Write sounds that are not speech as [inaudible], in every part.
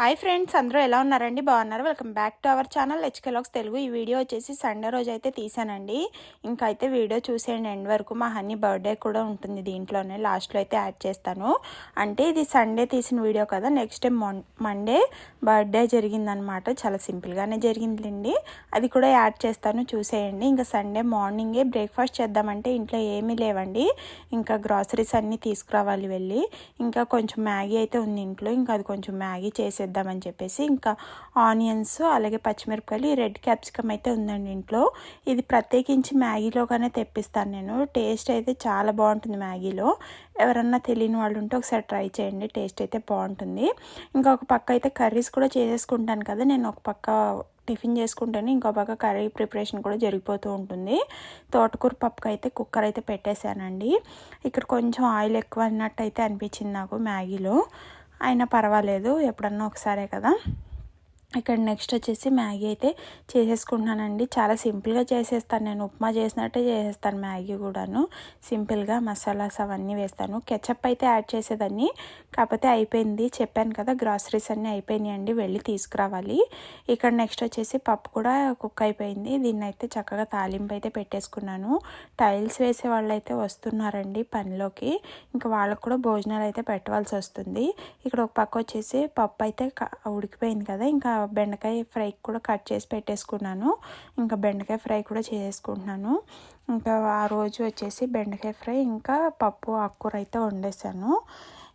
Hi friends అందరూ ఎలా ఉన్నారండి? బాగున్నారు? Welcome back to our channel హెచ్కెలాక్స్ Telugu. ఈ వీడియో వచ్చేసి సండే రోజు అయితే తీసానండి. ఇంకా అయితే వీడియో చూసేయండి. ఎండ్ వరకు మా హనీ బర్త్డే కూడా ఉంటుంది దీంట్లోనే. లాస్ట్లో అయితే యాడ్ చేస్తాను. అంటే ఇది సండే తీసిన వీడియో కదా. నెక్స్ట్ డే మండే బర్త్డే జరిగిందనమాట. చాలా సింపుల్గానే జరిగిందండి అది కూడా యాడ్ చేస్తాను. చూసేయండి. ఇంకా సండే మార్నింగే బ్రేక్ఫాస్ట్ చేద్దామంటే ఇంట్లో ఏమీ లేవండి. ఇంకా గ్రాసరీస్ అన్నీ తీసుకురావాలి వెళ్ళి. ఇంకా కొంచెం మ్యాగీ అయితే ఉంది ఇంట్లో. ఇంకా అది కొంచెం మ్యాగీ చేసేది చేద్దామని చెప్పేసి ఇంకా ఆనియన్స్ అలాగే పచ్చిమిరపకాయలు ఈ రెడ్ క్యాప్సికమ్ అయితే ఉందండి ఇంట్లో. ఇది ప్రత్యేకించి మ్యాగీలోగానే తెప్పిస్తాను నేను. టేస్ట్ అయితే చాలా బాగుంటుంది మ్యాగీలో. ఎవరన్నా తెలియని వాళ్ళు ఉంటే ఒకసారి ట్రై చేయండి టేస్ట్ అయితే బాగుంటుంది. ఇంకా ఒక పక్క అయితే కర్రీస్ కూడా చేసేసుకుంటాను కదా నేను ఒక పక్క టిఫిన్ చేసుకుంటాను ఇంకో పక్క కర్రీ ప్రిపరేషన్ కూడా జరిగిపోతూ ఉంటుంది. తోటకూర పప్పుకి అయితే కుక్కర్ అయితే పెట్టేశానండి. ఇక్కడ కొంచెం ఆయిల్ ఎక్కువ అన్నట్టు అయితే అనిపించింది నాకు మ్యాగీలో. అయినా పర్వాలేదు ఎప్పుడన్నా ఒకసారే కదా. ఇక్కడ నెక్స్ట్ వచ్చేసి మ్యాగీ అయితే చేసేసుకుంటున్నానండి. చాలా సింపుల్గా చేసేస్తాను. నేను ఉప్మా చేసినట్టే చేసేస్తాను మ్యాగీ కూడాను. సింపుల్గా మసాలాస్ అవన్నీ వేస్తాను. కెచప్ అయితే యాడ్ చేసేదాన్ని. కాకపోతే అయిపోయింది. చెప్పాను కదా గ్రాసరీస్ అన్నీ అయిపోయినాయండి అండి. వెళ్ళి తీసుకురావాలి. ఇక్కడ నెక్స్ట్ వచ్చేసి పప్పు కూడా కుక్ అయిపోయింది. దీన్ని అయితే చక్కగా తాలింపు అయితే పెట్టేసుకున్నాను. టైల్స్ వేసే వాళ్ళు అయితే వస్తున్నారండి పనిలోకి. ఇంకా వాళ్ళకు కూడా భోజనాలు అయితే పెట్టవలసి వస్తుంది. ఇక్కడ ఒక పక్క వచ్చేసి పప్పు అయితే ఉడికిపోయింది కదా. ఇంకా బెండకాయ ఫ్రై కూడా కట్ చేసి పెట్టేసుకున్నాను. ఇంకా బెండకాయ ఫ్రై కూడా చేసుకుంటున్నాను. ఇంకా ఆ రోజు వచ్చేసి బెండకాయ ఫ్రై ఇంకా పప్పు ఆకుకూర అయితే వండేసాను.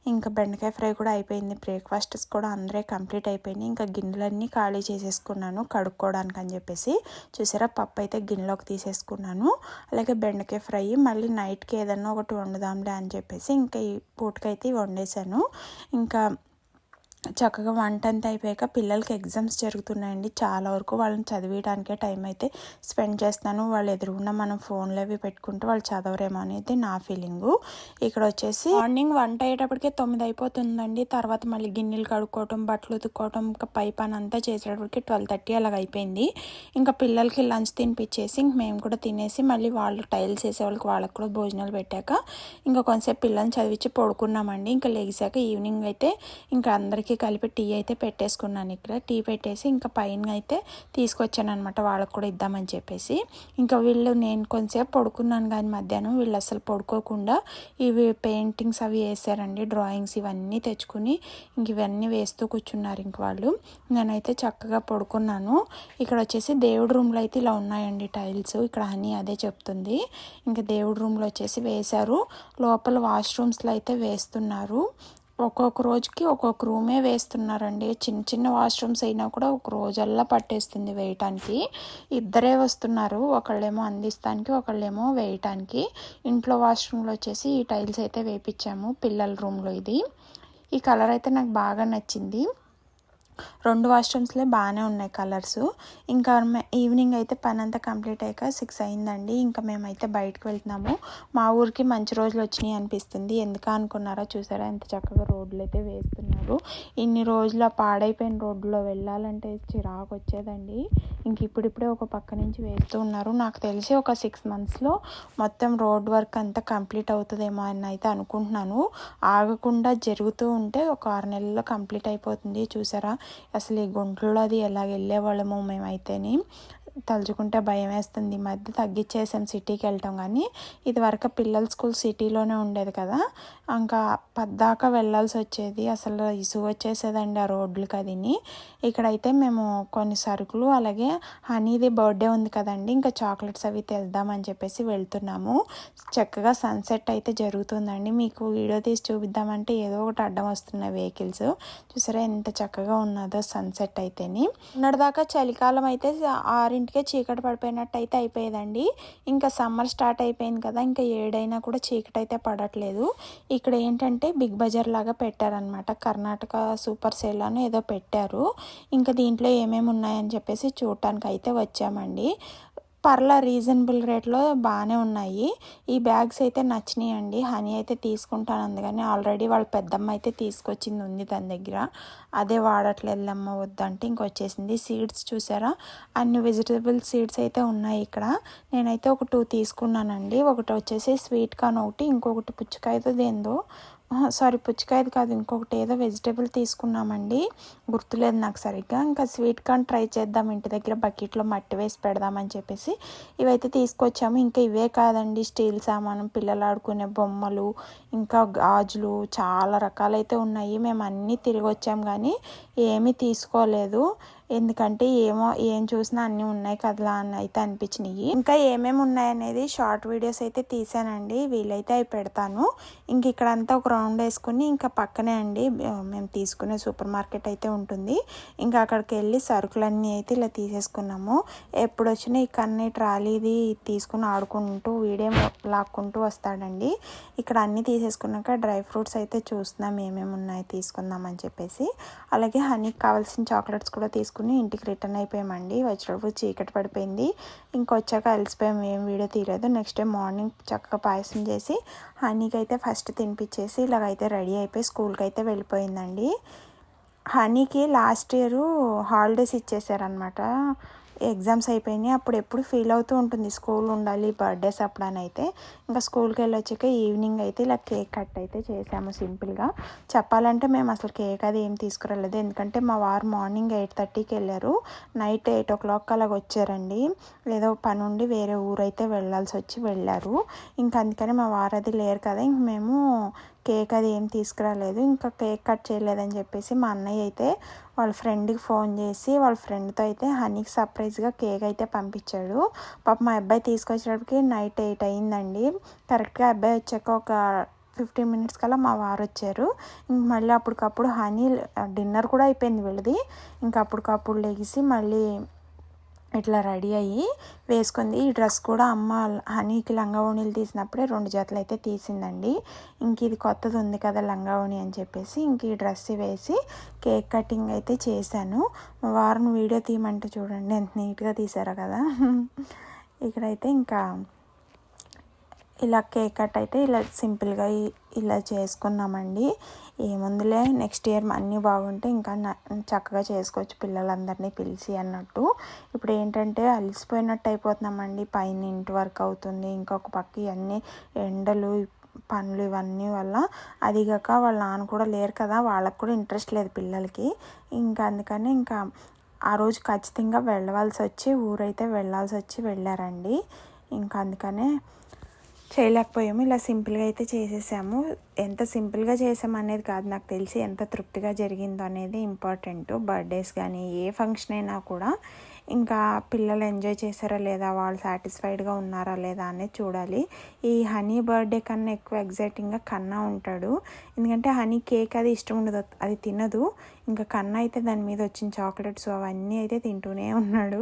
ఇంకా బెండకాయ ఫ్రై కూడా అయిపోయింది. బ్రేక్ఫాస్ట్స్ కూడా అందరే కంప్లీట్ అయిపోయినాయి. ఇంకా గిన్నెలన్నీ ఖాళీ చేసేసుకున్నాను కడుక్కోవడానికి అని చెప్పేసి. చూసారా? పప్పు అయితే గిన్నెలోకి తీసేసుకున్నాను. అలాగే బెండకాయ ఫ్రై మళ్ళీ నైట్కి ఏదన్నా ఒకటి వండుదాంలే అని చెప్పేసి ఇంకా ఈ పూటకైతే వండేసాను. ఇంకా చక్కగా వంట అంతా అయిపోయాక పిల్లలకి ఎగ్జామ్స్ జరుగుతున్నాయండి. చాలా వరకు వాళ్ళని చదివేయడానికే టైం అయితే స్పెండ్ చేస్తాను. వాళ్ళు ఎదురుగున్న మనం ఫోన్లు అవి పెట్టుకుంటూ వాళ్ళు చదవరేమో అనేది నా ఫీలింగు ఇక్కడ వచ్చేసి మార్నింగ్ వంట అయ్యేటప్పటికే తొమ్మిది అయిపోతుందండి. తర్వాత మళ్ళీ గిన్నెలు కడుక్కోవటం బట్టలు ఉతుక్కోవటం ఇంకా పై పని అంతా చేసేటప్పటికి ట్వెల్వ్ థర్టీ అలాగ అయిపోయింది. ఇంకా పిల్లలకి లంచ్ తినిపించేసి ఇంక మేము కూడా తినేసి మళ్ళీ వాళ్ళు టైల్స్ వేసే వాళ్ళకి వాళ్ళకి కూడా భోజనాలు పెట్టాక ఇంకా కొంతసేపు పిల్లల్ని చదివించి పడుకున్నామండి. ఇంకా లేచాక ఈవినింగ్ అయితే ఇంకా అందరికీ కలిపి టీ అయితే పెట్టేసుకున్నాను ఇక్కడ. టీ పెట్టేసి ఇంకా పైన అయితే తీసుకొచ్చాను అనమాట వాళ్ళకి కూడా ఇద్దామని చెప్పేసి. ఇంకా వీళ్ళు నేను కొంచెంసేపు పడుకున్నాను కానీ మధ్యాహ్నం వీళ్ళు అసలు పడుకోకుండా ఇవి పెయింటింగ్స్ అవి వేసారండి. డ్రాయింగ్స్ ఇవన్నీ తెచ్చుకుని ఇంక ఇవన్నీ వేస్తూ కూర్చున్నారు ఇంక వాళ్ళు. నేనైతే చక్కగా పడుకున్నాను. ఇక్కడ వచ్చేసి దేవుడి రూమ్లో అయితే ఇలా ఉన్నాయండి టైల్స్. ఇక్కడ హనీ అదే చెప్తుంది. ఇంకా దేవుడి రూమ్లో వచ్చేసి వేశారు. లోపల వాష్రూమ్స్లో అయితే వేస్తున్నారు. ఒక్కొక్క రోజుకి ఒక్కొక్క రూమే వేస్తున్నారండి. చిన్న చిన్న వాష్రూమ్స్ అయినా కూడా ఒక రోజల్లా పట్టేస్తుంది వేయటానికి. ఇద్దరే వస్తున్నారు. ఒకళ్ళేమో అందిస్తానికి ఒకళ్ళేమో వేయటానికి. ఇంట్లో వాష్రూమ్లో వచ్చేసి ఈ టైల్స్ అయితే వేపించాము పిల్లల రూమ్లో ఇది. ఈ కలర్ అయితే నాకు బాగా నచ్చింది. రెండు వాష్రూమ్స్లో బాగానే ఉన్నాయి కలర్స్. ఇంకా ఈవినింగ్ అయితే పని అంతా కంప్లీట్ అయ్యాక సిక్స్ అయిందండి. ఇంకా మేమైతే బయటకు వెళ్తున్నాము. మా ఊరికి మంచి రోజులు వచ్చినాయి అనిపిస్తుంది. ఎందుకు అనుకున్నారా చూసారా? ఎంత చక్కగా రోడ్లు అయితే వేస్తున్నారు. ఇన్ని రోజులు పాడైపోయిన రోడ్లో వెళ్ళాలంటే చిరాకు వచ్చేదండి. ఇంక ఇప్పుడిప్పుడే ఒక పక్క నుంచి వేస్తూ ఉన్నారు. నాకు తెలిసి ఒక సిక్స్ మంత్స్లో మొత్తం రోడ్ వర్క్ అంతా కంప్లీట్ అవుతుందేమో అని అయితే అనుకుంటున్నాను. ఆగకుండా జరుగుతూ ఉంటే ఒక ఆరు నెలల్లో కంప్లీట్ అయిపోతుంది. చూసారా? అసలు ఈ గుంటలో అది ఎలా వెళ్ళేవాళ్ళము మేమైతేనే తలుచుకుంటే భయం వేస్తుంది. ఈ మధ్య తగ్గించేసాం సిటీకి వెళ్ళటం కానీ ఇదివరకు పిల్లల స్కూల్ సిటీలోనే ఉండేది కదా. ఇంకా పద్దాకా వెళ్ళాల్సి వచ్చేది. అసలు ఇసుగు వచ్చేసేదండి ఆ రోడ్లకి అదిని ఇక్కడైతే మేము కొన్ని సరుకులు అలాగే హనీది బర్త్డే ఉంది కదండి ఇంకా చాక్లెట్స్ అవి తెద్దామని చెప్పేసి వెళ్తున్నాము. చక్కగా సన్సెట్ అయితే జరుగుతుందండి. మీకు వీడియో తీసి చూపిద్దామంటే ఏదో ఒకటి అడ్డం వస్తున్నాయి వెహికల్స్. చూసారా ఎంత చక్కగా ఉన్నదో సన్సెట్ అయితేని. ఉన్నటిదాకా చలికాలం అయితే ఆరింటి ఇంటికే చీకటి పడిపోయినట్టు అయితే అయిపోయేదండి. ఇంకా సమ్మర్ స్టార్ట్ అయిపోయింది కదా ఇంకా ఏడైనా కూడా చీకటి అయితే పడట్లేదు. ఇక్కడ ఏంటంటే బిగ్ బజార్ లాగా పెట్టారనమాట కర్ణాటక సూపర్ సేల్ అని ఏదో పెట్టారు. ఇంకా దీంట్లో ఏమేమి ఉన్నాయని చెప్పేసి చూడటానికి అయితే వచ్చామండి. పర్లా రీజనబుల్ రేట్లో బాగానే ఉన్నాయి. ఈ బ్యాగ్స్ అయితే నచ్చినాయండి. హనీ అయితే తీసుకుంటాను. అందుకని ఆల్రెడీ వాళ్ళ పెద్దమ్మ అయితే తీసుకొచ్చింది ఉంది తన దగ్గర. అదే వాడట్లేదమ్మ వద్దంటే ఇంకొచ్చేసింది. సీడ్స్ చూసారా? అన్ని వెజిటబుల్ సీడ్స్ అయితే ఉన్నాయి ఇక్కడ. నేనైతే ఒక టూ తీసుకున్నానండి. ఒకటి వచ్చేసి స్వీట్ కార్న్ ఒకటి ఇంకొకటి పుచ్చకాయతో దేందో సారీ పుచ్చకాయది కాదు ఇంకొకటి ఏదో వెజిటేబుల్ తీసుకున్నామండి. గుర్తులేదు నాకు సరిగ్గా. ఇంకా స్వీట్ కార్న్ ట్రై చేద్దాం ఇంటి దగ్గర బకెట్లో మట్టి వేసి పెడదామని చెప్పేసి ఇవైతే తీసుకొచ్చాము. ఇంకా ఇవే కాదండి స్టీల్ సామాను పిల్లలు ఆడుకునే బొమ్మలు ఇంకా గాజులు చాలా రకాలైతే ఉన్నాయి. మేము అన్నీ తిరిగి వచ్చాము కానీ ఏమీ తీసుకోలేదు. ఎందుకంటే ఏమో ఏం చూసినా అన్నీ ఉన్నాయి కదలా అని అయితే అనిపించినాయి. ఇంకా ఏమేమి ఉన్నాయనేది షార్ట్ వీడియోస్ అయితే తీసానండి వీలైతే అవి పెడతాను. ఇంక ఇక్కడ అంతా ఒక రౌండ్ వేసుకుని ఇంకా పక్కనే అండి మేము తీసుకునే సూపర్ మార్కెట్ అయితే ఉంటుంది. ఇంకా అక్కడికి వెళ్ళి సరుకులన్నీ అయితే ఇలా తీసేసుకున్నాము. ఎప్పుడు వచ్చినా ఈ ట్రాలీది తీసుకుని ఆడుకుంటూ వీడియో లాక్కుంటూ వస్తాడండి. ఇక్కడ అన్నీ తీసేసుకున్నాక డ్రై ఫ్రూట్స్ అయితే చూస్తున్నాం ఏమేమి ఉన్నాయి తీసుకుందాం అని చెప్పేసి. అలాగే హనీకి కావాల్సిన చాక్లెట్స్ కూడా తీసుకు చేసుకుని ఇంటికి రిటర్న్ అయిపోయామండి. వచ్చేటప్పుడు చీకటి పడిపోయింది. ఇంకొచ్చాక అలసిపోయాం. ఏం వీడియో తీయలేదు. నెక్స్ట్ డే మార్నింగ్ చక్కగా పాయసం చేసి హనీకి అయితే ఫస్ట్ తినిపించేసి ఇలాగైతే రెడీ అయిపోయి స్కూల్కి అయితే వెళ్ళిపోయిందండి. హనీకి లాస్ట్ ఇయర్ హాలిడేస్ ఇచ్చేసారనమాట ఎగ్జామ్స్ అయిపోయినాయి. అప్పుడు ఎప్పుడు ఫీల్ అవుతూ ఉంటుంది. స్కూల్ ఉండాలి బర్త్డేస్ అప్పుడు అని అయితే ఇంకా స్కూల్కి వెళ్ళి వచ్చాక ఈవినింగ్ అయితే ఇలా కేక్ కట్ అయితే చేసాము సింపుల్గా. చెప్పాలంటే మేము అసలు కేక్ అది ఏం తీసుకురాలేదు. ఎందుకంటే మా వారు మార్నింగ్ ఎయిట్ థర్టీకి వెళ్ళారు. నైట్ ఎయిట్ ఓ క్లాక్ అలాగ వచ్చారండి. ఏదో పని ఉండి వేరే ఊరైతే వెళ్ళాల్సి వచ్చి వెళ్ళారు. ఇంకా అందుకని మా వారు అది లేరు కదా. ఇంక మేము కేక్ అది ఏం తీసుకురాలేదు. ఇంకా కేక్ కట్ చేయలేదని చెప్పేసి మా అన్నయ్య అయితే వాళ్ళ ఫ్రెండ్కి ఫోన్ చేసి వాళ్ళ ఫ్రెండ్తో అయితే హనీకి సర్ప్రైజ్గా కేక్ అయితే పంపించాడు. పాప మా అబ్బాయి తీసుకొచ్చేటప్పటికి నైట్ ఎయిట్ అయిందండి. కరెక్ట్గా అబ్బాయి వచ్చాక ఒక ఫిఫ్టీన్ మినిట్స్ కల్లా మా వారు వచ్చారు. ఇంక మళ్ళీ అప్పటికప్పుడు హనీ డిన్నర్ కూడా అయిపోయింది వీళ్ళది. ఇంకా అప్పటికప్పుడు లెగిసి మళ్ళీ ఇట్లా రెడీ అయ్యి వేసుకుంది. ఈ డ్రెస్ కూడా అమ్మ హనీకి లంగావోణీలు తీసినప్పుడే రెండు జతలు అయితే తీసిందండి. ఇంక ఇది కొత్తది ఉంది కదా లంగావోణి అని చెప్పేసి ఇంక ఈ డ్రెస్ వేసి కేక్ కటింగ్ అయితే చేశాను. వారం వీడియో తీయమంటే చూడండి ఎంత నీట్గా తీసారో కదా. [laughs] ఇక్కడైతే ఇంకా ఇలా కేక్ కట్ అయితే ఇలా సింపుల్గా ఇలా చేసుకున్నామండి. ఏముందిలే నెక్స్ట్ ఇయర్ అన్నీ బాగుంటే ఇంకా చక్కగా చేసుకోవచ్చు పిల్లలందరినీ పిలిచి అన్నట్టు. ఇప్పుడు ఏంటంటే అలసిపోయినట్టు అయిపోతున్నామండి. పైన ఇంటి వర్క్ అవుతుంది ఇంకొక పక్క ఇవన్నీ ఎండలు పనులు ఇవన్నీ వల్ల. అది కాక వాళ్ళ నాన్న కూడా లేరు కదా వాళ్ళకు కూడా ఇంట్రెస్ట్ లేదు పిల్లలకి. ఇంకా అందుకని ఇంకా ఆ రోజు ఖచ్చితంగా వెళ్ళవలసి వచ్చి ఊరైతే వెళ్ళాల్సి వచ్చి వెళ్ళారండి. ఇంకా అందుకనే చేయలేకపోయాము ఇలా సింపుల్గా అయితే చేసేసాము ఎంత సింపుల్గా చేసామనేది కాదు. నాకు తెలిసి ఎంత తృప్తిగా జరిగిందో అనేది ఇంపార్టెంట్. బర్త్డేస్ కానీ ఏ ఫంక్షన్ అయినా కూడా ఇంకా పిల్లలు ఎంజాయ్ చేశారా లేదా వాళ్ళు సాటిస్ఫైడ్గా ఉన్నారా లేదా అనేది చూడాలి. ఈ హనీ బర్త్డే కన్నా ఎక్కువ ఎగ్జైటింగ్గా కన్నా ఉంటాడు. ఎందుకంటే హనీ కేక్ అది ఇష్టం ఉండదు అది తినదు. ఇంకా కన్నా అయితే దాని మీద వచ్చిన చాక్లెట్స్ అవన్నీ అయితే తింటూనే ఉన్నాడు.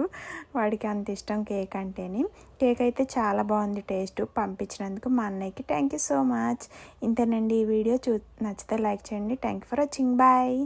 వాడికి అంత ఇష్టం కేక్ అంటేని. కేక్ అయితే చాలా బాగుంది టేస్ట్. పంపించినందుకు మా అన్నయ్యకి థ్యాంక్ యూ సో మచ్. ఇంతేనండి. ఈ వీడియో చూ నచ్చితే లైక్ చేయండి. Thank you for watching bye